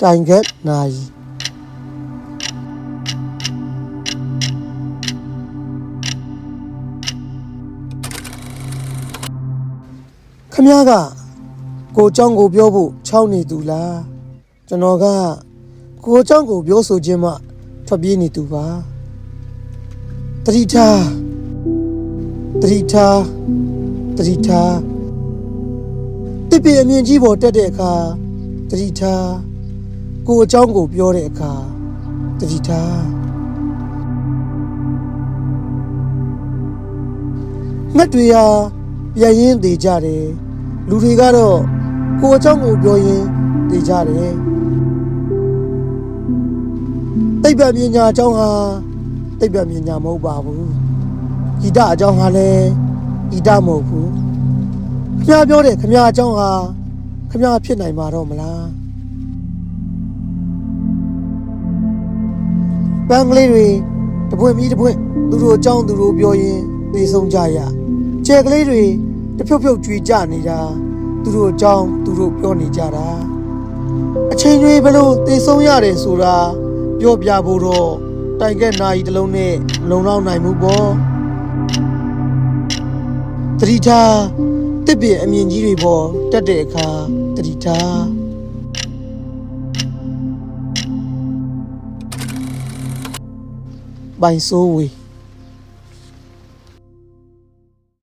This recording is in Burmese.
တိုင်ကက်နိုင်ခမ ्या ကကိုเจ้าကိုပြောဖို့ချောင်းနေသူလားကျွန်တော်ကကိုเจ้าကိုပြောဆိုခြင်းမှထွက်ပြေးနေသူပါတတိထားတတိထားတတိထားတစ်ပြည့်အမြင်ကြီးပေါ်တက်တဲ့အခါတတိထား ကိုအကြောင်းကိုပြောတဲ့အခါတတိထားငှက်တွေဟာပြန်ရင်းသေးကြတယ်လူတွေကတော့ကိုအကြောင်းကိုပြောရင်းသေးကြတယ်သိပ္ပံပညာအကြောင်းဟာသိပ္ပံပညာမဟုတ်ပါဘူးဂီတအကြောင်းဟာလည်းဂီတမဟုတ်ဘူးခင်ဗျားပြောတဲ့ခင်ဗျားအကြောင်းဟာခင်ဗျားဖြစ်နိုင်ပါတော့မလား ပန်းကလေးတွေတပွင့်ပြီးတပွင့်သူတို့အကြောင်းသူတို့ပြောရင်သိဆုံးကြရကျဲကလေးတွေတဖြုတ်ဖြုတ်ကြွေကြနေတာသူတို့အကြောင်းသူတို့ပြောနေကြတာအချိန်တွေဘလို့သိဆုံးရတယ်ဆိုတာပြောပြဖို့တော့တိုင်ကက်နာရီတစ်လုံးနဲ့လုံလောက်နိုင်မှုပေါ့တတိထားတစ်ပြည့်အမြင်ကြီးတွေပေါ်တက်တဲ့အခါတတိထား ပိုင်ဆိုးဝေး